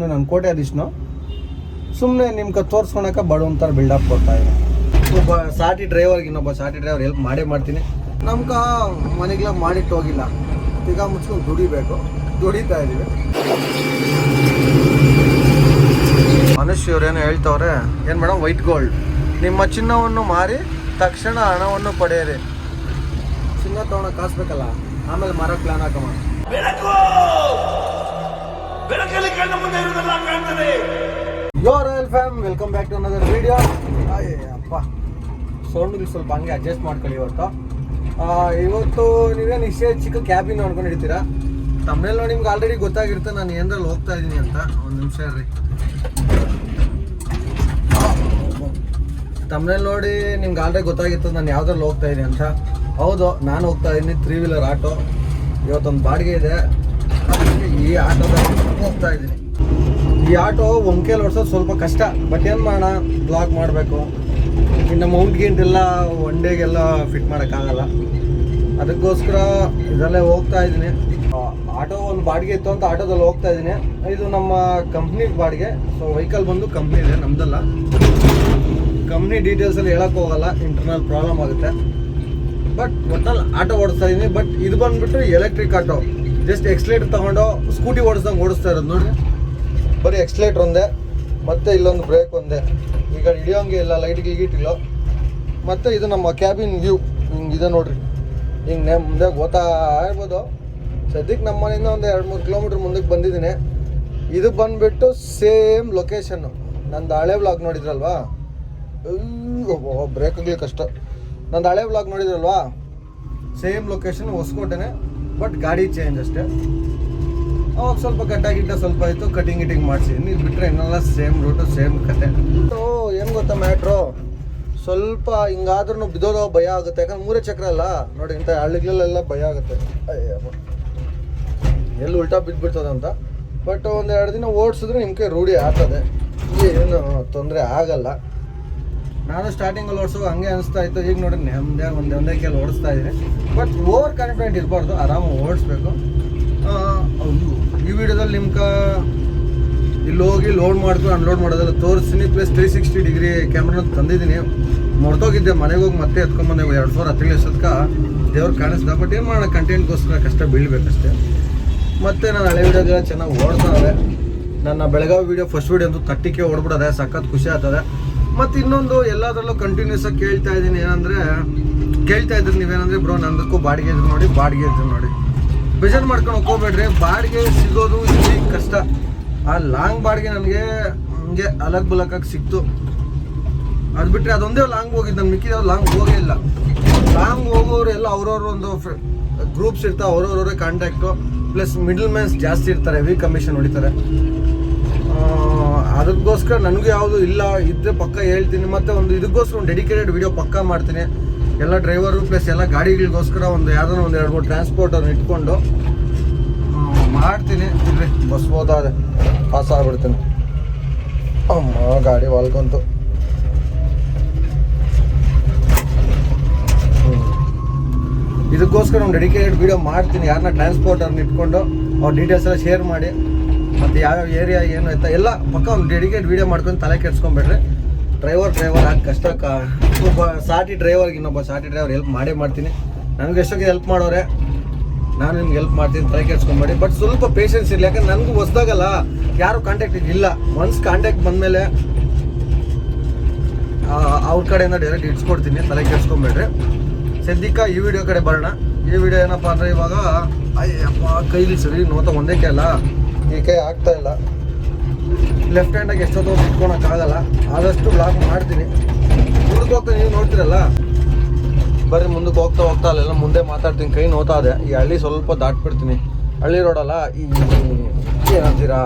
ಸುಮ್ಮನೆ ನನ್ನ ಕೋಟೆ ಅದಿಷ್ಣು ಸುಮ್ಮನೆ ನಿಮ್ಗೆ ತೋರಿಸ್ಕೊಳಕ್ಕೆ ಬಡವಂತರ ಬಿಲ್ಡಪ್ ಕೊಡ್ತಾ ಇದೆ ಒಬ್ಬ ಸಾಟಿ ಡ್ರೈವರ್ಗೆ ಇನ್ನೊಬ್ಬ ಸಾಟಿ ಡ್ರೈವರ್ ಹೆಲ್ಪ್ ಮಾಡೇ ಮಾಡ್ತೀನಿ. ನಮ್ಗೆ ಮನೆಗೆಲ್ಲ ಮಾಡಿಟ್ಟು ಹೋಗಿಲ್ಲ. ಈಗ ಮುಚ್ಕೊಂಡು ದುಡಿಬೇಕು. ದುಡಿತಾ ಇದ್ದೀವಿ. ಮನುಷ್ಯ ಇವ್ರೇನು ಹೇಳ್ತವ್ರೆ, ಏನು ಮೇಡಮ್ ವೈಟ್ ಗೋಲ್ಡ್ ನಿಮ್ಮ ಚಿನ್ನವನ್ನು ಮಾರಿ, ತಕ್ಷಣ ಹಣವನ್ನು ಪಡೆಯಿರಿ. ಚಿನ್ನ ತಗೊಳಕ್ ಕಾಸ್ಬೇಕಲ್ಲ, ಆಮೇಲೆ ಮಾರೋ ಪ್ಲಾನ್ ಹಾಕಮ್ಮ. ಬೆಳಕಲ್ಲಿ ಕಣ್ಣ ಮುಂದೆ royal fam welcome back to another video ಅಪ್ಪ. ಸೌಂಡ್ಗೆ ಸ್ವಲ್ಪ ಹಂಗೆ ಅಡ್ಜಸ್ಟ್ ಮಾಡ್ಕೊಳ್ಳಿ ಇವತ್ತು. ಇವತ್ತು ನೀವೇನು ಇಷ್ಟೇ ಚಿಕ್ಕ ಕ್ಯಾಬಿನ್ ನೋಡ್ಕೊಂಡು ಹಿಡಿತೀರಾ ತಮ್ಮನೆಲ್ಲ ನಿಮ್ಗೆ ಆಲ್ರೆಡಿ ಗೊತ್ತಾಗಿರುತ್ತೆ, ನಾನು ಏನರಲ್ಲಿ ಹೋಗ್ತಾ ಇದ್ದೀನಿ ಅಂತ. ಒಂದು ನಿಮಿಷ ರೀ ತಮ್ಮನೇಲಿ ನೋಡಿ ನಿಮ್ಗೆ ಆಲ್ರೆಡಿ ಗೊತ್ತಾಗಿತ್ತು, ನಾನು ಯಾವ್ದ್ರಲ್ಲಿ ಹೋಗ್ತಾ ಇದ್ದೀನಿ ಅಂತ. ಹೌದು, ನಾನು ಹೋಗ್ತಾ ಇದ್ದೀನಿ ತ್ರೀ ವೀಲರ್ ಆಟೋ. ಇವತ್ತೊಂದು ಬಾಡಿಗೆ ಇದೆ. ಈ ಆಟೋದಲ್ಲಿ ಹೋಗ್ತಾ ಇದ್ದೀನಿ. ಈ ಆಟೋ ಒಂಕೇಲಿ ಓಡಿಸೋದು ಸ್ವಲ್ಪ ಕಷ್ಟ ಬಟ್ ಏನು ಮಾಡೋಣ? ಬ್ಲಾಗ್ ಮಾಡಬೇಕು. ಇನ್ನು ಮೌಂಟ್ ಗಿಂಟ್ ಎಲ್ಲ ಒನ್ ಡೇಗೆಲ್ಲ ಫಿಟ್ ಮಾಡೋಕ್ಕಾಗಲ್ಲ. ಅದಕ್ಕೋಸ್ಕರ ಇದರಲ್ಲೇ ಹೋಗ್ತಾ ಇದ್ದೀನಿ. ಆಟೋ ಒಂದು ಬಾಡಿಗೆ ಇತ್ತು ಅಂತ ಆಟೋದಲ್ಲಿ ಹೋಗ್ತಾ ಇದ್ದೀನಿ. ಇದು ನಮ್ಮ ಕಂಪ್ನಿ ಬಾಡಿಗೆ. ಸೊ ವೆಹಿಕಲ್ ಬಂದು ಕಂಪ್ನಿ ಇದೆ, ನಮ್ದಲ್ಲ. ಕಂಪ್ನಿ ಡೀಟೇಲ್ಸಲ್ಲಿ ಹೋಗಲ್ಲ ಇಂಟರ್ನಲ್ ಪ್ರಾಬ್ಲಮ್ ಆಗುತ್ತೆ. ಬಟ್ ಒಟ್ಟಲ್ಲಿ ಆಟೋ ಓಡಿಸ್ತಾ ಇದ್ದೀನಿ. ಬಟ್ ಇದು ಬಂದ್ಬಿಟ್ಟು ಎಲೆಕ್ಟ್ರಿಕ್ ಆಟೋ ಜಸ್ಟ್ ಎಕ್ಸ್ಲೇಟರ್ ತಗೊಂಡು ಸ್ಕೂಟಿ ಓಡಿಸ್ದಂಗೆ ಓಡಿಸ್ತಾ ಇರೋದು ನೋಡಿ. ಬರೀ ಎಕ್ಸ್ಲೇಟರ್ ಒಂದೇ, ಮತ್ತೆ ಇಲ್ಲೊಂದು ಬ್ರೇಕ್ ಒಂದೇ. ಈಗ ಹಿಡಿಯೋಂಗೆ ಇಲ್ಲ ಲೈಟ್ ಗೀಟ್ ಮತ್ತು ಮತ್ತೆ ಇದು ನಮ್ಮ ಕ್ಯಾಬಿನ್ ವ್ಯೂ ಹಿಂಗೆ ಇದೆ ನೋಡ್ರಿ. ಹಿಂಗೆ ಮುಂದೆ ಗೊತ್ತಾ ಇರ್ಬೋದು. ಸದ್ಯಕ್ಕೆ ನಮ್ಮ ಮನೆಯಿಂದ ಒಂದು ಎರಡು ಮೂರು ಕಿಲೋಮೀಟ್ರ್ ಮುಂದಕ್ಕೆ ಬಂದಿದ್ದೀನಿ. ಇದು ಬಂದ್ಬಿಟ್ಟು ಸೇಮ್ ಲೊಕೇಶನ್ನು ನಂದು ಹಳೆ ಬ್ಲಾಗ್ ನೋಡಿದ್ರಲ್ವಾ? ಬ್ರೇಕ್ ಆಗಲಿ ಕಷ್ಟ. ನಂದು ಹಳೆ ಬ್ಲಾಗ್ ನೋಡಿದ್ರಲ್ವಾ? ಸೇಮ್ ಲೊಕೇಶನ್ ಹೊಸಕೋಟೆನೆ. ಬಟ್ ಗಾಡಿ ಚೇಂಜ್ ಅಷ್ಟೇ. ಅವಾಗ ಸ್ವಲ್ಪ ಕಟ್ಟಾಗಿಟ್ಟ ಸ್ವಲ್ಪ ಇತ್ತು ಕಟಿಂಗ್ ಗಿಟಿಂಗ್ ಮಾಡಿಸಿ. ಇದು ಬಿಟ್ಟರೆ ಇನ್ನೆಲ್ಲ ಸೇಮ್ ರೂಟು ಸೇಮ್ ಕತೆ. ಸೊ ಏನು ಗೊತ್ತಾ ಮ್ಯಾಟ್ರು ಸ್ವಲ್ಪ ಹಿಂಗಾದ್ರೂ ಬಿದ್ದೋದೋ ಭಯ ಆಗುತ್ತೆ. ಯಾಕಂದ್ರೆ ಮೂರೇ ಚಕ್ರ ಅಲ್ಲ. ನೋಡಿ, ಇಂಥ ಹಳ್ಳಿಗಳಲ್ಲೆಲ್ಲ ಭಯ ಆಗುತ್ತೆ. ಎಲ್ಲಿ ಉಲ್ಟಾ ಬಿದ್ದುಬಿಡ್ತದೆ ಅಂತ. ಬಟ್ ಒಂದು ಎರಡು ದಿನ ಓಡಿಸಿದ್ರೆ ನಿಮಗೆ ರೂಢಿ ಆಗ್ತದೆ. ಏನು ತೊಂದರೆ ಆಗಲ್ಲ. ನಾನು ಸ್ಟಾರ್ಟಿಂಗಲ್ಲಿ ಓಡಿಸೋ ಹಂಗೆ ಅನಿಸ್ತಾ ಇತ್ತು. ಈಗ ನೋಡಿ ನೆಮ್ಮದಿ ಒಂದು ಒಂದೇ ಕೆಲ ಓಡಿಸ್ತಾ ಇದ್ದೀನಿ ಬಟ್ ಓವರ್ ಕಾನ್ಫಿಡೆಂಟ್ ಇರಬಾರ್ದು ಆರಾಮಾಗಿ ಓಡಿಸ್ಬೇಕು. ಈ ವಿಡಿಯೋದಲ್ಲಿ ನಿಮ್ಗೆ ಇಲ್ಲಿ ಹೋಗಿ ಲೋಡ್ ಮಾಡ್ಕೊಂಡು ಅನ್ಲೋಡ್ ಮಾಡೋದೆಲ್ಲ ತೋರಿಸ್ತೀನಿ. Plus three sixty degree camera ತಂದಿದ್ದೀನಿ. ಮರ್ತೋಗಿದ್ದೆ ಮನೆಗೆ ಹೋಗಿ ಮತ್ತೆ ಎತ್ಕೊಂಬಂದೆ ಎರಡು ಸಾವಿರ ಹತ್ತಿರ ಅಷ್ಟೊತ್ಕ ದೇವ್ರು ಕಾಣಿಸ್ತಾ ಬಟ್ ಏನು ಮಾಡೋಣ ಕಂಟೆಂಟ್ಗೋಸ್ಕರ ಕಷ್ಟ ಬೀಳಬೇಕಷ್ಟೇ. ಮತ್ತೆ ನಾನು ಹಳೆ ವಿಡಿಯೋದೆಲ್ಲ ಚೆನ್ನಾಗಿ ಓಡ್ತಾವೆ ನನ್ನ ಬೆಳಗಾವಿ ವಿಡಿಯೋ ಫಸ್ಟ್ ವಿಡಿಯೋ ಅಂತೂ ತಟ್ಟಿಕೆ ಓಡ್ಬಿಡೋದೆ, ಸಖತ್ ಖುಷಿ ಆಗ್ತದೆ. ಮತ್ತು ಇನ್ನೊಂದು ಎಲ್ಲದರಲ್ಲೂ ಕಂಟಿನ್ಯೂಸ್ ಆಗಿ ಕೇಳ್ತಾ ಇದ್ದೀನಿ ಏನಂದರೆ, ಕೇಳ್ತಾ ಇದ್ರಿ ನೀವೇನಂದ್ರೆ ಬ್ರೋ ನಂದಕ್ಕೂ ಬಾಡಿಗೆ ಇದ್ರು ನೋಡಿ, ಬಾಡಿಗೆ ಇದ್ರು ನೋಡಿ. ಬೇಜಾರು ಮಾಡ್ಕೊಂಡು ಹೋಗ್ಬೇಡ್ರಿ, ಬಾಡಿಗೆ ಸಿಗೋದು ಇಲ್ಲಿ ಕಷ್ಟ. ಆ ಲಾಂಗ್ ಬಾಡಿಗೆ ನನಗೆ ಹಂಗೆ ಅಲಗ್ ಬಲಕ್ಕಾಗಿ ಸಿಕ್ತು. ಅದು ಬಿಟ್ಟರೆ ಅದೊಂದೇ ಲಾಂಗ್ ಹೋಗಿದ್ದು ನಾನು ಮಿಕ್ಕಿದ ಲಾಂಗ್ ಹೋಗೇ ಇಲ್ಲ. ಲಾಂಗ್ ಹೋಗೋರು ಎಲ್ಲ ಅವ್ರವ್ರ ಒಂದು ಗ್ರೂಪ್ಸ್ ಇರ್ತಾವೆ, ಅವ್ರವ್ರವ್ರೆ ಕಾಂಟ್ಯಾಕ್ಟು ಪ್ಲಸ್ ಮಿಡಲ್ ಮ್ಯಾನ್ಸ್ ಜಾಸ್ತಿ ಇರ್ತಾರೆ ವಿ ಕಮಿಷನ್ ಹೊಡಿತಾರೆ. ಅದಕ್ಕೋಸ್ಕರ ನನಗೂ ಯಾವುದು ಇಲ್ಲ, ಇದ್ರೆ ಪಕ್ಕ ಹೇಳ್ತೀನಿ. ಮತ್ತೆ ಒಂದು ಇದಕ್ಕೋಸ್ಕರ ಒಂದು ಡೆಡಿಕೇಟೆಡ್ ವಿಡಿಯೋ ಪಕ್ಕ ಮಾಡ್ತೀನಿ. ಎಲ್ಲ ಡ್ರೈವರು ಪ್ಲಸ್ ಎಲ್ಲ ಗಾಡಿಗಳಿಗೋಸ್ಕರ ಒಂದು ಯಾವ್ದಾರ ಒಂದು ಎರಡು ಮೂರು ಟ್ರಾನ್ಸ್ಪೋರ್ಟನ್ನು ಇಟ್ಕೊಂಡು ಮಾಡ್ತೀನಿ. ಇಲ್ರಿ ಬಸ್ ಹೋದಾದೆ ಪಾಸ್ ಆಗ್ಬಿಡ್ತೀನಿ. ಅಮ್ಮ, ಗಾಡಿ ಹೊಲ್ಕೊಂತು ಇದಕ್ಕೋಸ್ಕರ ಒಂದು ಡೆಡಿಕೇಟೆಡ್ ವಿಡಿಯೋ ಮಾಡ್ತೀನಿ. ಯಾರನ್ನ ಟ್ರಾನ್ಸ್ಪೋರ್ಟರ್ನ ಇಟ್ಕೊಂಡು, ಅವ್ರ ಡೀಟೇಲ್ಸ್ ಎಲ್ಲ ಶೇರ್ ಮಾಡಿ. ಮತ್ತು ಯಾವ್ಯಾವ ಏರಿಯಾ ಏನು ಆಯ್ತಾ ಎಲ್ಲ ಪಕ್ಕ ಒಂದು ಡೆಡಿಕೇಟ್ ವೀಡಿಯೋ ಮಾಡ್ಕೊಂಡು ತಲೆ ಕೆಡ್ಸ್ಕೊಂಬೇಡ್ರಿ ಡ್ರೈವರ್ ಡ್ರೈವರ್ ಆಗಿ ಕಷ್ಟ ಒಬ್ಬ ಸಾಟಿ ಡ್ರೈವರ್ಗೆ ಇನ್ನೊಬ್ಬ ಸಾಟಿ ಡ್ರೈವರ್ ಹೆಲ್ಪ್ ಮಾಡೇ ಮಾಡ್ತೀನಿ. ನನಗೆ ಎಷ್ಟೊಕ್ಕೆ ಹೆಲ್ಪ್ ಮಾಡೋರೆ? ನಾನು ನಿಮ್ಗೆ ಹೆಲ್ಪ್ ಮಾಡ್ತೀನಿ, ತಲೆ ಕೆಡ್ಸ್ಕೊಂಬೇಡಿ ಬಟ್ ಸ್ವಲ್ಪ ಪೇಷನ್ಸ್ ಇರಲಿ, ಯಾಕಂದ್ರೆ ನನಗೂ ಹೊಸ್ದಾಗಲ್ಲ. ಯಾರು ಕಾಂಟ್ಯಾಕ್ಟ್ ಇಲ್ಲ. ಒನ್ಸ್ ಕಾಂಟ್ಯಾಕ್ಟ್ ಬಂದಮೇಲೆ ಅವ್ರ ಕಡೆಯಿಂದ ಡೈರೆಕ್ಟ್ ಇಟ್ಸ್ಕೊಡ್ತೀನಿ ತಲೆ ಕೆಡ್ಸ್ಕೊಂಬೇಡ್ರಿ ಸದ್ಯಕ್ಕೆ ಈ ವಿಡಿಯೋ ಕಡೆ ಬರೋಣ. ಈ ವಿಡಿಯೋ ಏನಪ್ಪ ಅಂದರೆ ಇವಾಗ, ಅಯ್ಯಪ್ಪ, ಕೈಲಿ ಸರಿ ನೋತ ಒಂದೇ ಅಲ್ಲ ಈ ಕೈ ಆಗ್ತಾ ಇಲ್ಲ. ಲೆಫ್ಟ್ ಹ್ಯಾಂಡಾಗಿ ಎಷ್ಟೊತ್ತು ಇಟ್ಕೊಳಕ್ಕಾಗಲ್ಲ ಆದಷ್ಟು ಬ್ಲಾಕ್ ಮಾಡ್ತೀನಿ. ಮುಂದಕ್ಕೆ ಹೋಗ್ತಾ ನೀವು ನೋಡ್ತೀರಲ್ಲ? ಬರ್ರಿ, ಮುಂದಕ್ಕೆ ಹೋಗ್ತಾ ಹೋಗ್ತಾ ಅಲ್ಲೆಲ್ಲ ಮುಂದೆ ಮಾತಾಡ್ತೀನಿ, ಕೈ ನೋತಾ ಇದೆ. ಈ ಹಳ್ಳಿ ಸ್ವಲ್ಪ ದಾಟ್ಬಿಡ್ತೀನಿ. ಹಳ್ಳಿ ರೋಡಲ್ಲ ಈ ಏನಂತೀರಾ?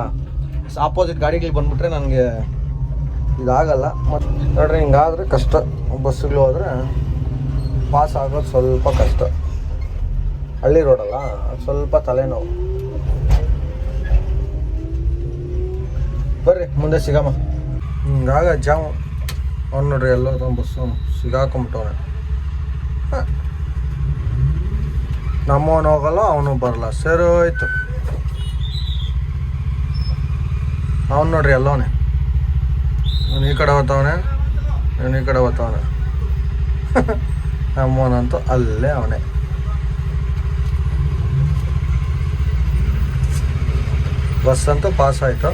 ಆಪೋಸಿಟ್ ಗಾಡಿಗಳಿಗೆ ಬಂದ್ಬಿಟ್ರೆ ನನಗೆ ಇದಾಗಲ್ಲ. ಮತ್ತು ನೋಡ್ರಿ, ಹಿಂಗಾದ್ರೆ ಕಷ್ಟ. ಬಸ್ಸುಗಳು ಹೋದ್ರೆ ಪಾಸ್ ಆಗೋದು ಸ್ವಲ್ಪ ಕಷ್ಟ. ಹಳ್ಳಿ ರೋಡಲ್ಲ ಸ್ವಲ್ಪ ತಲೆನೋವು. ಬರ್ರಿ, ಮುಂದೆ ಸಿಗಮ್ಮ. ಹಿಂಗಾಗ ಜಾಮ್. ಅವ್ನು ನೋಡ್ರಿ ಎಲ್ಲ ಬಸ್ಸು. ಸಿಗಾಕೊಂಬಿಟ್ಟವನೆ. ನಮ್ಮವನು ಹೋಗಲ್ಲ, ಅವನು ಬರಲ್ಲ ಸರಿ ಹೋಯ್ತು. ಅವನು ನೋಡ್ರಿ ಎಲ್ಲವನೇ ನಾನು ಈ ಕಡೆ ಓದ್ತವನೆ ನಾನು ಈ ಕಡೆ ಓದ್ತವನೆ ನಮ್ಮವನಂತೂ ಅಲ್ಲೇ ಅವನೇ. ಬಸ್ ಅಂತೂ ಪಾಸ್ ಆಯಿತು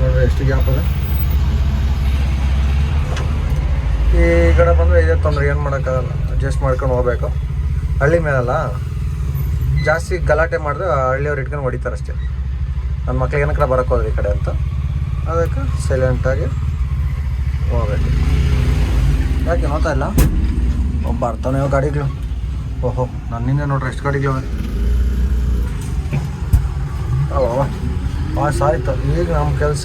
ನೋಡ್ರಿ ಎಷ್ಟು ಗ್ಯಾಪ್ ಅದ? ಈ ಕಡೆ ಬಂದರೆ ಇದೇ ತೊಂದರೆ, ಏನು ಮಾಡೋಕ್ಕಾಗಲ್ಲ. ಅಡ್ಜಸ್ಟ್ ಮಾಡ್ಕೊಂಡು ಹೋಗ್ಬೇಕು. ಹಳ್ಳಿ ಮೇಲಲ್ಲ? ಜಾಸ್ತಿ ಗಲಾಟೆ ಮಾಡಿದ್ರೆ ಹಳ್ಳಿಯವ್ರು ಇಟ್ಕೊಂಡು ಹೊಡಿತಾರೆ ಅಷ್ಟೇ. ನನ್ನ ಮಕ್ಳಿಗೆ ಏನಕ್ಕೆ ಬರೋಕ್ಕೆ ಹೋದ್ರಿ ಈ ಕಡೆ ಅಂತ. ಅದಕ್ಕೆ ಸೈಲೆಂಟಾಗಿ ಹೋಗ್ಬೇಕು. ಯಾಕೆ ನೋಡ್ತಾ ಇಲ್ಲ? ಒಬ್ಬ ಬರ್ತಾನೆ ಗಾಡಿಗಳು. ಓಹೋ, ನನ್ನಿಂದ ನೋಡ್ರಿ ಎಷ್ಟು ಗಾಡಿಗಳು ಅವ. ಪಾಸ್ ಆಯ್ತು. ಈಗ ನಮ್ಮ ಕೆಲಸ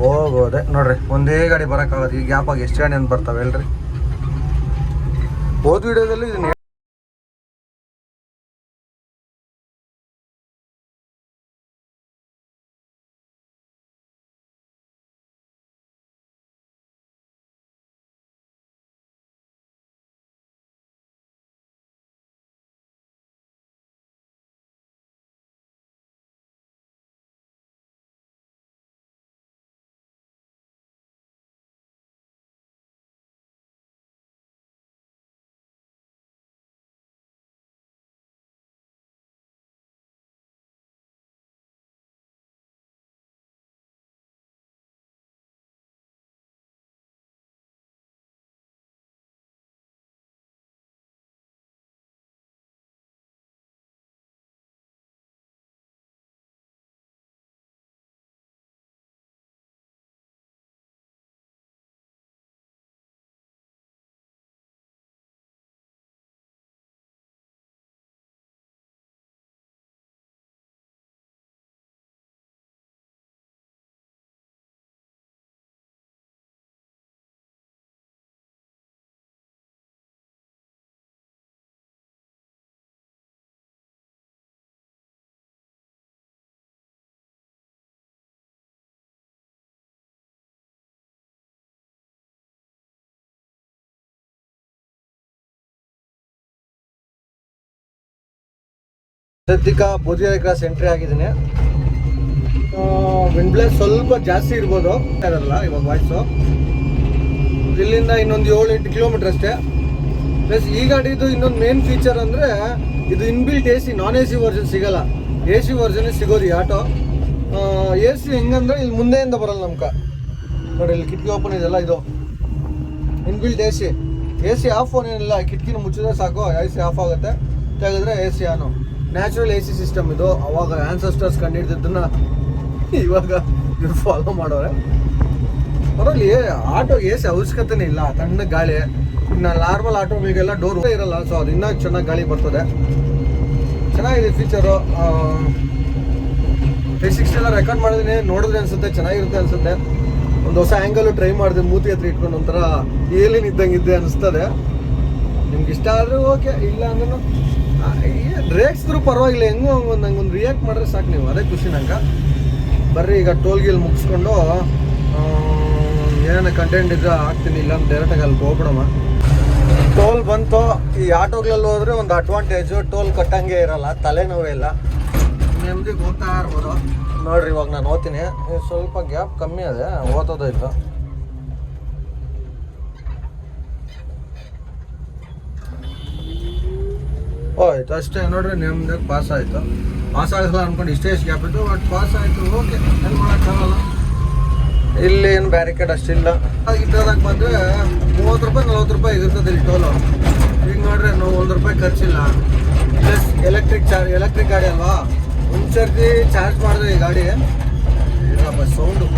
ಹೋಗೋದೆ. ನೋಡ್ರಿ, ಒಂದೇ ಗಾಡಿ ಈ ಗ್ಯಾಪಾಗಿ ಎಷ್ಟು ಗಾಡಿ ಅಂತ ಬರ್ತಾವೆ ಹೇಳ್ರಿ. ಹೋದ ವಿಡಿಯೋದಲ್ಲಿ ಇದನ್ನ ಸದ್ಯಕ್ಕ ಸೆಂಟ್ರಿ ಕ್ರಾಸ್ ಎಂಟ್ರಿ ಆಗಿದ್ದೀನಿ. ವಿಂಡ್ಬ್ಲೇಸ್ ಸ್ವಲ್ಪ ಜಾಸ್ತಿ ಇರ್ಬೋದು. ಇರಲ್ಲ, ಇವಾಗ ವಾಯ್ಸು ಇಲ್ಲಿಂದ ಇನ್ನೊಂದು ಏಳು ಎಂಟು ಕಿಲೋಮೀಟರ್ ಅಷ್ಟೇ. ಪ್ಲಸ್ ಈ ಗಾಡಿದು ಇನ್ನೊಂದು ಮೇನ್ ಫೀಚರ್ ಅಂದರೆ ಇದು inbuilt A C non A C version ಸಿಗಲ್ಲ ಎ ಸಿ ವರ್ಜನ್ ಸಿಗೋದು ಈ ಆಟೋ. ಎ ಸಿ ಹೆಂಗಂದ್ರೆ ಇಲ್ಲಿ ಮುಂದೆಯಿಂದ ಬರಲ್ಲ ನಮ್ಗೆ ನೋಡಿ, ಇಲ್ಲಿ ಕಿಟಕಿ ಓಪನ್ ಇದೆಲ್ಲ ಇದು. Inbuilt A C A C off ಏನಿಲ್ಲ, ಕಿಟಕಿನ ಮುಚ್ಚಿದ್ರೆ ಸಾಕು ಎ ಸಿ ಆಫ್ ಆಗುತ್ತೆ. ತೆಗೆದ್ರೆ A C on natural A C system ಇದು. ಅವಾಗ ಆನ್ಸಸ್ಟರ್ಸ್ ಕಂಡಿಡ್ದಿದ್ದನ್ನ ಇವಾಗ ಇವ್ರು ಫಾಲೋ ಮಾಡೋರೆ. ಅದರಲ್ಲಿ ಆಟೋ ಎ ಸಿ ಅವಶ್ಯಕತೆನೇ ಇಲ್ಲ. ತಣ್ಣ ಗಾಳಿ. ಇನ್ನು ನಾರ್ಮಲ್ ಆಟೋಗಳಿಗೆಲ್ಲ ಡೋರ್ ಇರಲ್ಲ ಸೊ ಅದು ಇನ್ನೂ ಚೆನ್ನಾಗಿ ಗಾಳಿ ಬರ್ತದೆ. ಚೆನ್ನಾಗಿದೆ ಫೀಚರು ತ್ರೀ ಸಿಕ್ಸ್ಟಿ ಎಲ್ಲ ರೆಕಾರ್ಡ್ ಮಾಡಿದ್ರೆ ನೋಡಿದ್ರೆ ಅನ್ಸುತ್ತೆ, ಚೆನ್ನಾಗಿರುತ್ತೆ ಅನ್ಸುತ್ತೆ. ಒಂದು ಹೊಸ ಆ್ಯಂಗಲ್ ಟ್ರೈ ಮಾಡಿದೆ, ಮೂತಿ ಹತ್ರ ಇಟ್ಕೊಂಡು ಒಂಥರ ಏಲಿನ ಇದ್ದಂಗೆ ಇದ್ದೆ ಅನಿಸ್ತದೆ. ನಿಮ್ಗೆ ಇಷ್ಟ ಆದರೂ ಓಕೆ ಇಲ್ಲ ಅಂದ್ರೂ ರೇಕ್ಸ್ದ್ರು ಪರವಾಗಿಲ್ಲ, ಹೆಂಗೋ ನಂಗೆ ಒಂದು ರಿಯಾಕ್ಟ್ ಮಾಡಿದ್ರೆ ಸಾಕು ನೀವು. ಅದೇ ಖುಷಿ ನಂಗೆ. ಬರ್ರಿ, ಈಗ ಟೋಲ್ ಗೀಲ್ ಮುಗಿಸ್ಕೊಂಡು ಏನೇನು ಕಂಟೆಂಟ್ ಇದ್ರೆ ಹಾಕ್ತೀನಿ, ಇಲ್ಲ ಡೈರೆಕ್ಟಾಗಿ ಅಲ್ಲಿ ಹೋಗ್ಬಿಡಮ್ಮ. ಟೋಲ್ ಬಂತು, ಈ ಆಟೋಗಳಲ್ಲಿ ಹೋದ್ರೆ ಒಂದು ಅಡ್ವಾಂಟೇಜು ಟೋಲ್ ಕಟ್ಟಂಗೆ ಇರಲ್ಲ, ತಲೆನೋವೇ ಇಲ್ಲ. ನೆಮ್ಮದಿಗೆ ಹೋಗ್ತಾ ಇರ್ಬೋದು. ನೋಡ್ರಿ, ಇವಾಗ ನಾನು ಓದ್ತೀನಿ. ಸ್ವಲ್ಪ ಗ್ಯಾಪ್ ಕಮ್ಮಿ ಅದೇ, ಓದೋದು ಇಲ್ಲ. ಹೋಯ್ತು ಅಷ್ಟೇ ನೋಡ್ರಿ ನಿಮ್ದಾಗ ಪಾಸ್ ಆಯಿತು. ಪಾಸ್ ಆಗಲ್ಲ ಅನ್ಕೊಂಡು ಇಷ್ಟೇ ಗ್ಯಾಪ್ ಇತ್ತು ಬಟ್ ಪಾಸ್ ಆಯಿತು ಓಕೆ ಏನು ಮಾಡೋಕ್ಕಾಗಲ್ಲ ಇಲ್ಲಿ ಏನು ಬ್ಯಾರಿಕೇಡ್ ಅಷ್ಟಿಲ್ಲ. ಇಟ್ಟೋದಕ್ಕೆ ಬಂದರೆ ಮೂವತ್ತು ರೂಪಾಯಿ, ನಲ್ವತ್ತು ರೂಪಾಯಿ ಇರ್ತದೆ ಇಲ್ಲಿ ಟೋಲು ಈಗ ನೋಡ್ರಿ, ನಾವು ಒಂದು ರೂಪಾಯಿ ಖರ್ಚಿಲ್ಲ. ಪ್ಲಸ್ ಎಲೆಕ್ಟ್ರಿಕ್ ಚಾರ್ಜ್ ಎಲೆಕ್ಟ್ರಿಕ್ ಗಾಡಿ ಅಲ್ವಾ? ಒಂದು ಚಾರ್ಜ್ ಮಾಡಿದ್ರೆ ಈ ಗಾಡಿ. ಇಲ್ಲಪ್ಪ ಸೌಂಡು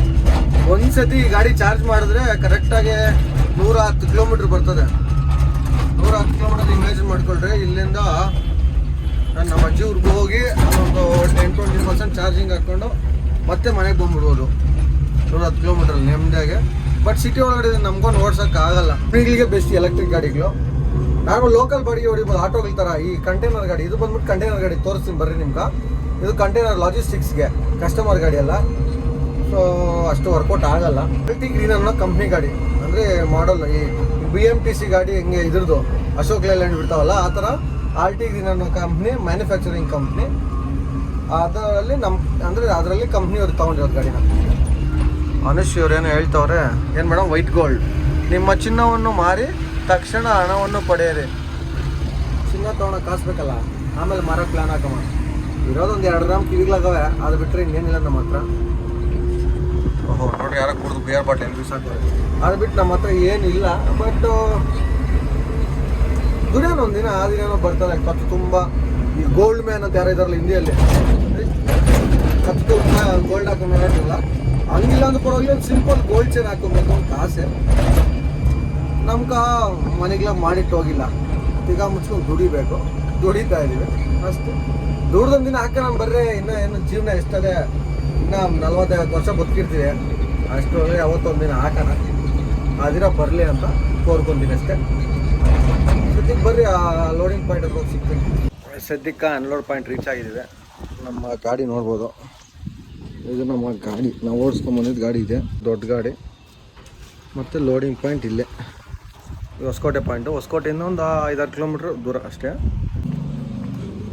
ಒಂದು ಈ ಗಾಡಿ ಚಾರ್ಜ್ ಮಾಡಿದ್ರೆ ಕರೆಕ್ಟಾಗಿ ನೂರ ಹತ್ತು ಕಿಲೋಮೀಟ್ರ್ ಬರ್ತದೆ. ನೂರ ಹತ್ತು ಕಿಲೋಮೀಟರ್ ಇಮ್ಯಾಜಿನ್ ಮಾಡ್ಕೊಳ್ರಿ ಇಲ್ಲಿಂದ ನಾನು ನಮ್ಮ ಅಜ್ಜಿ ಊರಿಗೆ ಹೋಗಿ ಒಂದು ಟೆನ್ ಟ್ವೆಂಟಿ ಪರ್ಸೆಂಟ್ ಚಾರ್ಜಿಂಗ್ ಹಾಕ್ಕೊಂಡು ಮತ್ತೆ ಮನೆಗೆ ಬಂದ್ಬಿಡ್ಬೋದು. ನೂರ ಹತ್ತು ಕಿಲೋಮೀಟರ್ ನೆಮ್ಮದಿಯಾಗೆ ಬಟ್ ಸಿಟಿ ಒಳಗಡೆ ನಮ್ಕೊಂಡು ಓಡ್ಸೋಕ್ಕಾಗಲ್ಲ ಈಗಲಿಗೆ ಬೆಸ್ಟ್ ಎಲೆಕ್ಟ್ರಿಕ್ ಗಾಡಿಗಳು. ನಾನು ಲೋಕಲ್ ಬಾಡಿಗೆ ಹೊಡಿಬೋದು, ಆಟೋಗಳ ಥರ ಈ ಕಂಟೈನರ್ ಗಾಡಿ, ಇದು ಬಂದ್ಬಿಟ್ಟು ಕಂಟೈನರ್ ಗಾಡಿ ತೋರಿಸ್ತೀನಿ ಬರ್ರಿ ನಿಮ್ಗೆ. ಇದು ಕಂಟೈನರ್ ಲಾಜಿಸ್ಟಿಕ್ಸ್ಗೆ ಕಸ್ಟಮರ್ ಗಾಡಿ ಅಲ್ಲ. ಸೊ ಅಷ್ಟು ವರ್ಕೌಟ್ ಆಗಲ್ಲ. ಎಲ್ಟಿ ಗ್ರೀನ್ ಅನ್ನೋ ಕಂಪ್ನಿ ಗಾಡಿ. ಅಂದರೆ ಮಾಡಲ್ ಈ ಬಿ ಎಂ ಟಿ ಸಿ ಗಾಡಿ ಹೆಂಗೆ ಇದ್ರದ್ದು? ಅಶೋಕ್ ಲೇಲ್ಯಾಂಡ್ ಬಿಡ್ತಾವಲ್ಲ, ಆ ಥರ ಆರ್ ಟಿ ಗ್ರೀನ್ ಅನ್ನೋ ಕಂಪ್ನಿ ಮ್ಯಾನುಫ್ಯಾಕ್ಚರಿಂಗ್ ಕಂಪ್ನಿ ಅದರಲ್ಲಿ ನಮ್ಮ ಅಂದರೆ ಅದರಲ್ಲಿ ಕಂಪ್ನಿಯವ್ರು ತೊಗೊಂಡಿರೋದು ಗಾಡಿನ. ಅನುಷ್ ಇವ್ರೇನು ಹೇಳ್ತವ್ರೆ, ಏನು ಮೇಡಮ್ ವೈಟ್ ಗೋಲ್ಡ್ ನಿಮ್ಮ ಚಿನ್ನವನ್ನು ಮಾರಿ, ತಕ್ಷಣ ಹಣವನ್ನು ಪಡೆಯಿರಿ. ಚಿನ್ನ ತೊಗೊಂಡು ಕಾಸ್ಬೇಕಲ್ಲ, ಆಮೇಲೆ ಮಾರೋ ಪ್ಲ್ಯಾನ್ ಹಾಕಮ್ಮ. ಇರೋದೊಂದು ಎರಡು ಗ್ರಾಮ್ ಕಿವಿಗಳಾಗವೆ, ಅದು ಬಿಟ್ಟರೆ ಇನ್ನೇನಿಲ್ಲ ನಮ್ಮ ಹತ್ರ ನೋಡ್ರಿ ಯಾರೋ ಕುಡಿದು ಬಿಯರ್ ಬಾಟಲ್ ಬಿಸಾಕ್ತಾರೆ. ಅದು ಬಿಟ್ಟು ನಮ್ಮ ಹತ್ರ ಏನಿಲ್ಲ ಬಟ್ ದುಡಿಯೋಣ ಒಂದಿನ ಆ ದಿನ ಬರ್ತಾರೆ ಕತ್ತು ತುಂಬ. ಈ ಗೋಲ್ಡ್ ಮ್ಯಾನ್ ಅಂತ ಯಾರು ಇದಾರಲ್ಲ ಹಿಂದಿಯಲ್ಲಿ ಕತ್ತು ಗೋಲ್ಡ್ ಹಾಕೊಂಡು ನೋಡೋದಿಲ್ಲ ಹಂಗಿಲ್ಲ ಅಂದ್ರೆ ಪರವಾಗಿಲ್ಲ, ಒಂದು ಸಿಂಪಲ್ ಗೋಲ್ಡ್ ಚೈನ್ ಹಾಕೊಬೇಕು ಅಂತ ಆಸೆ. ನಮ್ಗೆ ಮನೆಗೆಲ್ಲ ಮಾಡಿಟ್ಟು ಹೋಗಿಲ್ಲ. ಈಗ ಮುಚ್ಕೊಂಡು ದುಡಿಬೇಕು. ದುಡಿತಾ ಇದ್ದೀವಿ ಅಷ್ಟೇ. ದುಡ್ದೊಂದಿನ ದಿನ ನಾನು ಬರ್ರಿ, ಇನ್ನೂ ಏನು ಜೀವನ ಎಷ್ಟದೆ? ಇನ್ನು ನಲ್ವತ್ತೈವತ್ತು ವರ್ಷ ಬದುಕಿರ್ತೀವಿ. ಅಷ್ಟರೊಳಗೆ ಯಾವತ್ತೊಂದು ದಿನ ಹಾಕೋಣ. ಆ ದಿನ ಬರಲಿ ಅಂತ ಕೋರ್ಕೊಂತೀನಿ ಅಷ್ಟೇ. ಸದ್ಯಕ್ಕೆ ಬರ್ರಿ, ಆ ಲೋಡಿಂಗ್ ಪಾಯಿಂಟ್ ಹತ್ರ ಹೋಗಿ ಸಿಗ್ತೀನಿ. ಸದ್ಯಕ್ಕೆ ಅನ್ಲೋಡ್ ಪಾಯಿಂಟ್ ರೀಚ್ ಆಗಿದೆ ನಮ್ಮ ಗಾಡಿ ನೋಡ್ಬೋದು. ಇದು ನಮ್ಮ ಗಾಡಿ, ನಾವು ಓಡಿಸ್ಕೊಂಬಂದಿದ್ದು ಗಾಡಿ ಇದೆ, ದೊಡ್ಡ ಗಾಡಿ. ಮತ್ತು ಲೋಡಿಂಗ್ ಪಾಯಿಂಟ್ ಇಲ್ಲೇ. ಹೊಸ್ಕೋಟೆ ಹೊಸಕೋಟೆ ಪಾಯಿಂಟು ಹೊಸಕೋಟೆಯಿಂದ ಒಂದು ಐದಾರು ಕಿಲೋಮೀಟ್ರ್ ದೂರ ಅಷ್ಟೇ.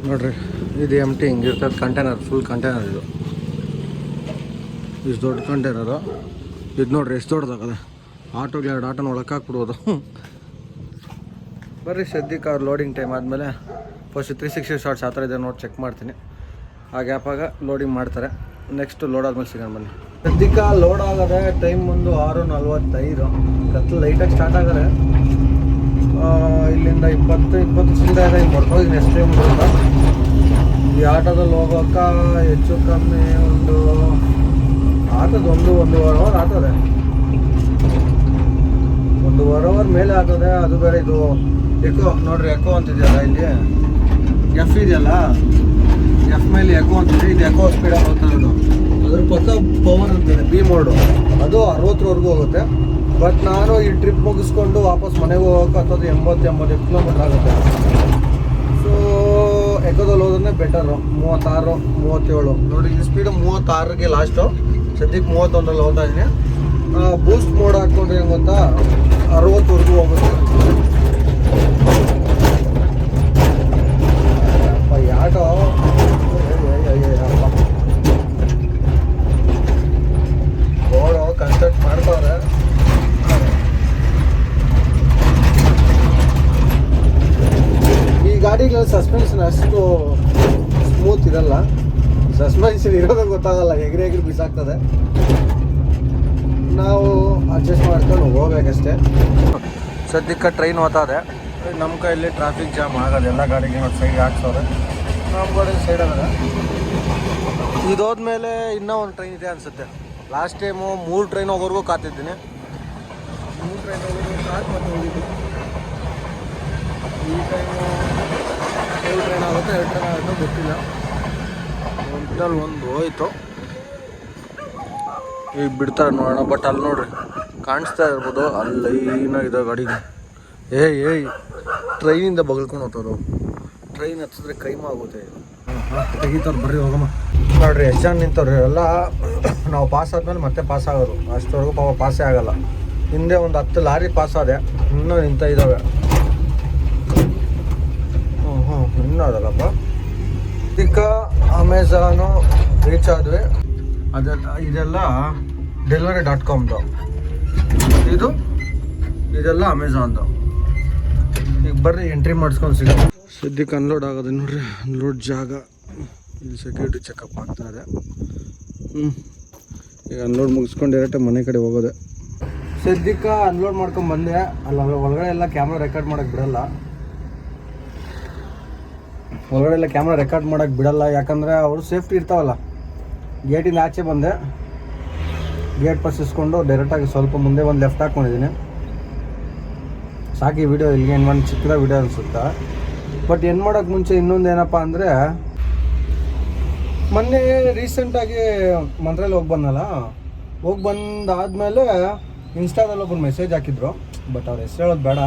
ನೋಡ್ರಿ, ಇದು ಎಂ ಟಿ ಹಿಂಗಿರ್ತದೆ ಕಂಟೈನರ್ ಫುಲ್ ಕಂಟೈನರ್ ಇದು. ಇಷ್ಟು ದೊಡ್ಡ ಕಂಟೈನರು ಇದು ನೋಡ್ರಿ ಎಷ್ಟು ದೊಡ್ಡದಾಗದೆ ಆಟೋ ಎರಡು ಆಟೋನ ಒಳಕ್ಕೆ ಹಾಕ್ಬಿಡ್ಬೋದು. ಬರ್ರಿ ಸದ್ಯಕ್ಕೆ ಅವ್ರು ಲೋಡಿಂಗ್ ಟೈಮ್ ಆದಮೇಲೆ ಫಸ್ಟ್ ತ್ರೀ ಸಿಕ್ಸ್ಟಿ ಶಾರ್ಟ್ಸ್ ಆ ಥರ ಇದೆ ನೋಡಿ ಚೆಕ್ ಮಾಡ್ತೀನಿ. ಆ ಗ್ಯಾಪಾಗ ಲೋಡಿಂಗ್ ಮಾಡ್ತಾರೆ. ನೆಕ್ಸ್ಟ್ ಲೋಡ್ ಆದ್ಮೇಲೆ ಸಿಗೋಣ ಬನ್ನಿ. ಸದ್ಯಕ್ಕೆ ಲೋಡ್ ಆಗದೆ ಟೈಮ್ ಒಂದು ಆರು ನಲ್ವತ್ತೈದು. ಕತ್ತಲು ಲೈಟಾಗಿ ಸ್ಟಾರ್ಟ್ ಆಗದೆ ಇಲ್ಲಿಂದ ಇಪ್ಪತ್ತು ಇಪ್ಪತ್ತು ಇದೆ ಈಗ ನೆಕ್ಸ್ಟ್ ಎಷ್ಟು ಅಂತ ಈ ಆಟೋದಲ್ಲಿ ಹೋಗೋಕೆ ಹೆಚ್ಚು ಕಮ್ಮಿ ಒಂದು ಒಂದೂವರೆ ಅವರ್ ಆಗ್ತದೆ. ಒಂದೂವರೆ ಅವರ್ ಮೇಲೆ ಆಗ್ತದೆ, ಅದು ಬೇರೆ ಇದು ಎಕೋ ನೋಡ್ರಿ ಎಕೋ ಅಂತಿದೆಯಲ್ಲ ಇಲ್ಲಿ? ಎಫ್ ಇದೆಯಲ್ಲ? ಎಫ್ ಮೇಲೆ ಎಕೋ ಅಂತಿದೆ, ಇದು ಎಕೋ ಸ್ಪೀಡಲ್ಲಿ ಹೋಗ್ತಾ ಇರೋದು. ಅದ್ರ ಪಕ್ಕ ಪವರ್ ಅಂತಿದೆ ಬಿ ಮೋಡು ಅದು ಅರವತ್ತರವರೆಗೂ ಹೋಗುತ್ತೆ. ಬಟ್ ನಾನು ಈ ಟ್ರಿಪ್ ಮುಗಿಸ್ಕೊಂಡು ವಾಪಸ್ ಮನೆಗೆ ಹೋಗೋಕೆ ಹತ್ತೋದು ಎಂಬತ್ತು ಎಂಬತ್ತೈದು ಕಿಲೋಮೀಟ್ರ್ ಆಗುತ್ತೆ ಸೊ ಎಕೋದಲ್ಲಿ ಹೋದ್ರೆ ಬೆಟರು ಮೂವತ್ತಾರು, ಮೂವತ್ತೇಳು. ನೋಡಿ, ಈ ಸ್ಪೀಡು ಮೂವತ್ತಾರಿಗೆ ಲಾಸ್ಟು ಸದ್ಯಕ್ಕೆ ಮೂವತ್ತೊಂದರಲ್ಲಿ ಹೋಗ್ತಾ ಇದ್ದೀನಿ ಬೂಸ್ಟ್ ಮೋಡ್ ಹಾಕ್ಕೊಂಡ್ರೆ ಹೆಂಗೆ ಗೊತ್ತಾ? ಅರವತ್ತವರೆಗೂ ಹೋಗುತ್ತೆ. ಆಟೋ ಗೋಳು ಕನ್ಸ್ಟ್ರಕ್ಟ್ ಮಾಡ್ತಾವ್ರೆ. ಈ ಗಾಡಿಗಳ ಸಸ್ಪೆನ್ಷನ್ ಅಷ್ಟು ಸ್ಮೂತ್ ಇರಲ್ಲ ಸಸ್ಪೆನ್ಷನ್ ಇರೋದು ಗೊತ್ತಾಗಲ್ಲ ಎಗ್ರಿ ಎಗ್ರಿ ಬಿಸಾಕ್ತದೆ. ನಾವು ಅಡ್ಜಸ್ಟ್ ಮಾಡ್ಕೊಂಡು ಹೋಗ್ಬೇಕಷ್ಟೇ. ಸದ್ಯಕ್ಕೆ ಟ್ರೈನ್ ಓದ್ತದೆ ನಮ್ಮ ಕೈಯಲ್ಲಿ ಟ್ರಾಫಿಕ್ ಜಾಮ್ ಆಗೋದು ಎಲ್ಲ ಗಾಡಿಗೆ ಒಂದು ಸೈಡ್ ಹಾಕ್ಸೋರೆ. ನಮ್ಮ ಗಾಡಿ ಸೈಡ್ ಆಗದ ಇದೋದ್ಮೇಲೆ ಇನ್ನೂ ಒಂದು ಟ್ರೈನ್ ಇದೆ ಅನಿಸುತ್ತೆ. ಲಾಸ್ಟ್ ಟೈಮು ಮೂರು ಟ್ರೈನ್ ಹೋಗೋರ್ಗೂ ಕಾತಿದ್ದೀನಿ. ಮೂರು ಟ್ರೈನ್ ಹೋಗಿದ್ದೀನಿ. ಈ ಟೈಮು ಮೂರು ಟ್ರೈನ್ ಆಗುತ್ತೆ, ಎರಡು ಟ್ರೈನ್ ಆಗುತ್ತೆ, ಗೊತ್ತಿಲ್ಲ. ಒಂದಲ್ಲಿ ಒಂದು ಹೋಯ್ತು. ಈಗ ಬಿಡ್ತಾರೆ ನೋಡೋಣ ಬಟ್ ಅಲ್ಲಿ ನೋಡ್ರಿ, ಕಾಣಿಸ್ತಾ ಇರ್ಬೋದು, ಅಲ್ಲಿ ಲೈನಾಗಿದೆ ಗಾಡಿಗೆ ಏಯ್ ಏಯ್ ಟ್ರೈನಿಂದ ಬಗಲ್ಕೊಂಡು ಹೋಗ್ತವ್ರು ಟ್ರೈನ್ ಹತ್ತಿದ್ರೆ ಕೈಮ ಆಗುತ್ತೆ. ತೆಗಿತಾರೆ ಬರ್ರಿ ಹೋಗಮ್ಮ. ನೋಡ್ರಿ, ಎಷ್ಟು ಜನ ನಿಂತವ್ರಿ, ಎಲ್ಲ ನಾವು ಪಾಸ್ ಆದ್ಮೇಲೆ ಮತ್ತೆ ಪಾಸ್ ಆಗೋದು. ಅಷ್ಟವರೆಗೂ ಪಾಪ ಪಾಸೇ ಆಗಲ್ಲ. ಹಿಂದೆ ಒಂದು ಹತ್ತು ಲಾರಿ ಪಾಸ್ ಆದೆ, ಇನ್ನೂ ನಿಂತ ಇದ್ದಾವೆ ಹ್ಞೂ ಹ್ಞೂ ಇನ್ನೂ ಅದಲ್ಲಪ್ಪ. ಚಿಕ್ಕ ಅಮೆಝಾನು ರೀಚ್ ಆದ್ವಿ ಅದೆಲ್ಲ ಇದೆಲ್ಲ ಡೆಲಿವರಿ ಡಾಟ್ ಕಾಮ್ದು. ಇದು, ಇದೆಲ್ಲ ಅಮೆಝಾನ್ದು ಈಗ ಬರ್ರಿ, ಎಂಟ್ರಿ ಮಾಡಿಸ್ಕೊಂಡು ಸಿಗ ಸದ್ಯಕ್ಕೆ ಅನ್ಲೋಡ್ ಆಗೋದು ನೋಡ್ರಿ, ಅನ್ಲೋಡ್ ಜಾಗ. ಇಲ್ಲಿ ಸೆಕ್ಯೂರಿಟಿ ಚೆಕಪ್ ಆಗ್ತಾ ಇದೆ. ಈಗ ಅನ್ಲೋಡ್ ಮುಗಿಸ್ಕೊಂಡು ಡೈರೆಕ್ಟ್ ಮನೆ ಕಡೆ ಹೋಗೋದೆ. ಸದ್ಯಕ್ಕೆ ಅನ್ಲೋಡ್ ಮಾಡ್ಕೊಂಡು ಬಂದೆ. ಅಲ್ಲ, ಒಳಗಡೆ ಎಲ್ಲ ಕ್ಯಾಮ್ರಾ ರೆಕಾರ್ಡ್ ಮಾಡೋಕ್ಕೆ ಬಿಡಲ್ಲ. ಒಳಗಡೆ ಎಲ್ಲ ಕ್ಯಾಮ್ರಾ ರೆಕಾರ್ಡ್ ಮಾಡೋಕ್ಕೆ ಬಿಡಲ್ಲ, ಯಾಕಂದರೆ ಅವರು ಸೇಫ್ಟಿ ಇರ್ತಾವಲ್ಲ. ಗೇಟಿಂದ ಆಚೆ ಬಂದೆ. ಗೇಟ್ ಪರ್ಸಿಸ್ಕೊಂಡು ಡೈರೆಕ್ಟಾಗಿ ಸ್ವಲ್ಪ ಮುಂದೆ ಒಂದು ಲೆಫ್ಟ್ ಹಾಕ್ಕೊಂಡಿದ್ದೀನಿ ಸಾಕಿ ವಿಡಿಯೋ ಇಲ್ಲಿಗೆ ಏನು ಒಂದು ಚಿಕ್ಕದ ವಿಡಿಯೋ ಅನಿಸುತ್ತಾ? ಬಟ್ ಏನು ಮಾಡೋಕ್ಕೆ ಮುಂಚೆ ಇನ್ನೊಂದು ಏನಪ್ಪ ಅಂದರೆ, ಮೊನ್ನೆ ರೀಸೆಂಟಾಗಿ ಮಂತ್ರಲ್ಲಿ ಹೋಗಿ ಬಂದಲ್ಲ? ಹೋಗಿ ಬಂದಾದಮೇಲೆ ಇನ್ಸ್ಟಾದಲ್ಲಿ ಒಬ್ಬರು ಮೆಸೇಜ್ ಹಾಕಿದ್ರು. ಬಟ್ ಅವ್ರ ಹೆಸರು ಹೇಳೋದು ಬೇಡ.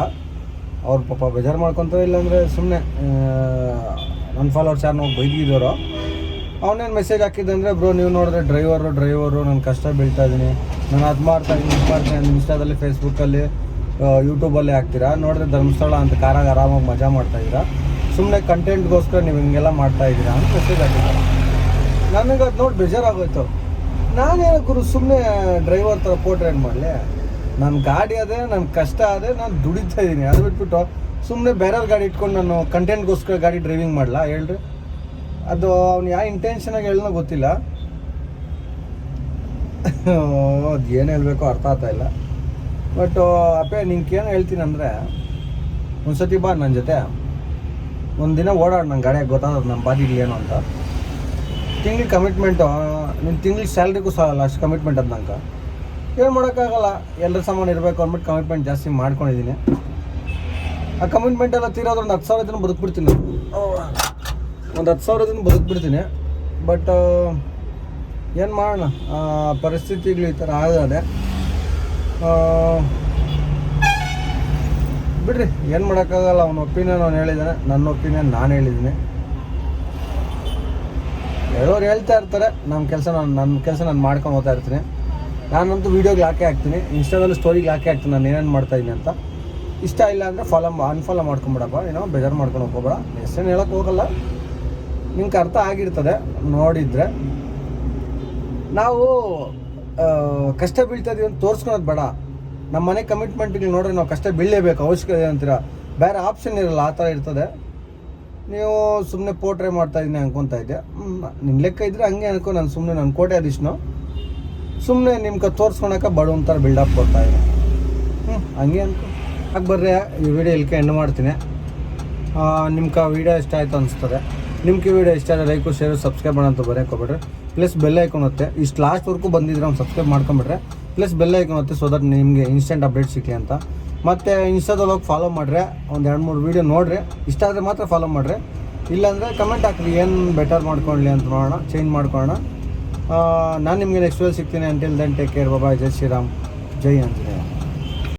ಅವ್ರು ಪಾಪ ಬೇಜಾರು ಮಾಡ್ಕೊತಾರೆ ಇಲ್ಲಾಂದರೆ ಸುಮ್ಮನೆ ನನ್ನ ಫಾಲೋರ್ಸ್ ಯಾರು ನಾವು ಬೈದಿದ್ದವರು ಅವನೇನು ಮೆಸೇಜ್ ಹಾಕಿದ್ದಂದ್ರೆ ಬ್ರೋ, ನೀವು ನೋಡಿದ್ರೆ ಡ್ರೈವರು ಡ್ರೈವರು ನಾನು ಕಷ್ಟ ಬೀಳ್ತಾ ಇದ್ದೀನಿ ನಾನು ಅದು ಮಾಡ್ತಾ ಇದ್ದೀನಿ ಇದು ಮಾಡ್ತಾ ಇದ್ದೀನಿ ಇನ್ಸ್ಟಾದಲ್ಲಿ ಫೇಸ್ಬುಕ್ಕಲ್ಲಿ ಯೂಟ್ಯೂಬಲ್ಲಿ ಹಾಕ್ತೀರಾ? ನೋಡಿದ್ರೆ ಧರ್ಮಸ್ಥಳ ಅಂತ ಕಾರಾಗ ಆರಾಮಾಗಿ ಮಜಾ ಮಾಡ್ತಾ ಇದ್ದೀರಾ ಸುಮ್ಮನೆ ಕಂಟೆಂಟ್ಗೋಸ್ಕರ ನೀವು ಹಿಂಗೆಲ್ಲ ಮಾಡ್ತಾ ಇದ್ದೀರಾ ಅಂತ ಮೆಸೇಜ್ ಹಾಕಿದ್ದಾರೆ ನನಗೆ ಅದು ನೋಡಿ ಬೇಜಾರಾಗೋಯ್ತು. ಗುರು ಸುಮ್ಮನೆ ಡ್ರೈವರ್ ಥರ ಪೋರ್ಟ್ರೇಟ್ ಮಾಡಲಿ? ನನ್ನ ಗಾಡಿ ಅದೇ ನನ್ನ ಕಷ್ಟ ಅದೇ ನಾನು ದುಡಿತಾ ಇದ್ದೀನಿ ಅದು ಬಿಟ್ಬಿಟ್ಟು ಸುಮ್ಮನೆ ಬೇರೆಯವ್ರ ಗಾಡಿ ಇಟ್ಕೊಂಡು ನಾನು ಕಂಟೆಂಟ್ಗೋಸ್ಕರ ಗಾಡಿ ಡ್ರೈವಿಂಗ್ ಮಾಡಲ? ಹೇಳ್ರಿ. ಅದು ಅವ್ನು ಯಾವ ಇಂಟೆನ್ಷನಾಗಿ ಹೇಳೋ ಗೊತ್ತಿಲ್ಲ. ಅದು ಏನು ಹೇಳಬೇಕು ಅರ್ಥ ಆಗ್ತಾ ಇಲ್ಲ. ಬಟ್ ಅಪ್ಪೆ ಏನು ಹೇಳ್ತೀನಿ ಅಂದರೆ, ಒಂದ್ಸತಿ ಬಾ ನನ್ನ ಜೊತೆ. ಒಂದು ದಿನ ಓಡಾಡು ನನ್ನ ಗಾಡಿಯಾಗಿ ಗೊತ್ತಾಗೋದು ನಮ್ಮ ಬಾದಿಗೆ ಏನು ಅಂತ. ತಿಂಗ್ಳಿಗೆ ಕಮಿಟ್ಮೆಂಟು ನಿನ್ನ ತಿಂಗ್ಳಿಗೆ ಸ್ಯಾಲ್ರಿಗೂ ಸಾಲಲ್ಲ, ಅಷ್ಟು ಕಮಿಟ್ಮೆಂಟ್ ಅದು ನಂಗೆ. ಏನು ಮಾಡೋಕ್ಕಾಗಲ್ಲ. ಎಲ್ಲರ ಸಾಮಾನು ಇರಬೇಕು ಅಂದ್ಬಿಟ್ಟು ಕಮಿಟ್ಮೆಂಟ್ ಜಾಸ್ತಿ ಮಾಡ್ಕೊಂಡಿದ್ದೀನಿ ಆ ಕಮಿಟ್ಮೆಂಟ್ ಎಲ್ಲ ತೀರೋದ್ರೆ ಒಂದು ಹತ್ತು ಸಾವಿರ ದಿನ ಬದುಕ್ಬಿಡ್ತೀನಿ. ಒಂದು ಹತ್ತು ಸಾವಿರ ದಿನ ಬದುಕ್ಬಿಡ್ತೀನಿ ಬಟ್ ಏನು ಮಾಡೋಣ? ಪರಿಸ್ಥಿತಿಗಳು ಈ ಥರ ಆಗದೆ ಬಿಡ್ರಿ, ಏನು ಮಾಡೋಕ್ಕಾಗಲ್ಲ. ಅವನ ಒಪಿನಿಯನ್ ಅವ್ನು ಹೇಳಿದ್ದಾನೆ ನನ್ನ ಒಪಿನಿಯನ್ ನಾನು ಹೇಳಿದ್ದೀನಿ ಹೇಳೋರು ಹೇಳ್ತಾ ಇರ್ತಾರೆ. ನಮ್ಮ ಕೆಲಸ ನಾನು ನನ್ನ ಕೆಲಸ ನಾನು ಮಾಡ್ಕೊಂಡು ಹೋಗ್ತಾ ಇರ್ತೀನಿ. ನಾನಂತೂ ವೀಡಿಯೋಗೆ ಹಾಕೇ ಹಾಕ್ತೀನಿ. ಇನ್ಸ್ಟಾದಲ್ಲಿ ಸ್ಟೋರಿಗೆ ಹಾಕೇ ಹಾಕ್ತೀನಿ. ನಾನು ಏನೇನು ಮಾಡ್ತಾ ಇದ್ದೀನಿ ಅಂತ. ಇಷ್ಟ ಇಲ್ಲ ಅಂದರೆ ಫಾಲೋ ಅನ್ಫಾಲೋ ಮಾಡ್ಕೊಂಬಿಡಪ್ಪ. ಏನೋ ಬೇಜಾರು ಮಾಡ್ಕೊಂಡು ಹೋಗ್ಬೇಡ. ಹೆಸರೇನು ಹೇಳೋಕೆ ಹೋಗಲ್ಲ. ನಿಮ್ಗೆ ಅರ್ಥ ಆಗಿರ್ತದೆ. ನೋಡಿದರೆ. ನಾವು ಕಷ್ಟ ಬೀಳ್ತಾ ಇದೀವಿ ಅಂತ ತೋರಿಸ್ಕೊಳೋದು ಬೇಡ. ನಮ್ಮ ಮನೆ ಕಮಿಟ್ಮೆಂಟ್ಗಳು ನೋಡ್ರೆ, ನಾವು ಕಷ್ಟ ಬೀಳಲೇಬೇಕು. ಅವಶ್ಯಕತೆ ಅಂತೀರ? ಬೇರೆ ಆಪ್ಷನ್ ಇರಲ್ಲ, ಆ ಥರ ಇರ್ತದೆ. ನೀವು ಸುಮ್ಮನೆ ಪೋಟ್ರೆ ಮಾಡ್ತಾ ಇದ್ದೀನಿ ಅನ್ಕೊತಾ ಇದ್ದೆ. ನಿನ್ನ ಲೆಕ್ಕ ಇದ್ರೆ ಹಂಗೆ ಅನ್ಕೊ. ನಾನು ಸುಮ್ಮನೆ ನನ್ನ ಕೋಟೆ ಅದಿಷ್ಣು ಸುಮ್ಮನೆ ನಿಮ್ಗೆ ತೋರಿಸ್ಕೊಳಕ್ಕೆ ಬಿಲ್ಡ್ ಬಿಲ್ಡಪ್ ಕೊಡ್ತಾ ಇದೆ ಹ್ಞೂ ಹಂಗೆ ಅನ್ಕೊ. ಹಾಗೆ ಬರ್ರಿ, ಈ ವಿಡಿಯೋ ಇಲ್ಲಿಗೆ ಎಂಡ್ ಮಾಡ್ತೀನಿ. ನಿಮ್ಗೆ ವೀಡಿಯೋ ಇಷ್ಟ ಆಯಿತು ಅನಿಸ್ತದೆ. ನಿಮ್ಗೆ ವಿಡಿಯೋ ಇಷ್ಟ ಆದರೆ ಲೈಕು ಶೇರು ಸಬ್ಸ್ಕ್ರೈಬ್ ಮಾಡೋಂತ ಬರೋಕೆ ಹೋಗ್ಬೇಡ್ರಿ ಪ್ಲಸ್ ಬೆಲ್ ಐಕಾನ್ ಇಷ್ಟು ಲಾಸ್ಟ್ವರೆಗೂ ಬಂದಿದ್ರೆ ಅವ್ನು subscribe ಮಾಡ್ಕೊಂಬಿಟ್ರೆ plus bell icon so that ನಿಮಗೆ ಇನ್ಸ್ಟೆಂಟ್ ಅಪ್ಡೇಟ್ ಸಿಗಲಿ ಅಂತ. ಮತ್ತು ಇನ್ಸ್ಟಾದಲ್ಲಿ ಹೋಗಿ ಫಾಲೋ ಮಾಡಿರಿ. ಒಂದು ಎರಡು ಮೂರು ವೀಡಿಯೋ ನೋಡಿರಿ. ಇಷ್ಟ ಆದರೆ ಮಾತ್ರ ಫಾಲೋ ಮಾಡಿರಿ. ಇಲ್ಲಾಂದರೆ ಕಮೆಂಟ್ ಹಾಕ್ರಿ, ಏನು ಬೆಟರ್ ಮಾಡ್ಕೊಳ್ಳಿ ಅಂತ ನೋಡೋಣ ಚೇಂಜ್ ಮಾಡ್ಕೊಳ್ಳೋಣ ನಾನು ನಿಮಗೆ ನೆಕ್ಸ್ಟ್ ಸಿಗ್ತೀನಿ ಅಂಟಿಲ್ ದೆನ್ ಟೇಕ್ ಕೇರ್ ಬಾಬಾ ಜೈ ಶ್ರೀರಾಮ್ ಜೈ ಆಂಜನೇಯ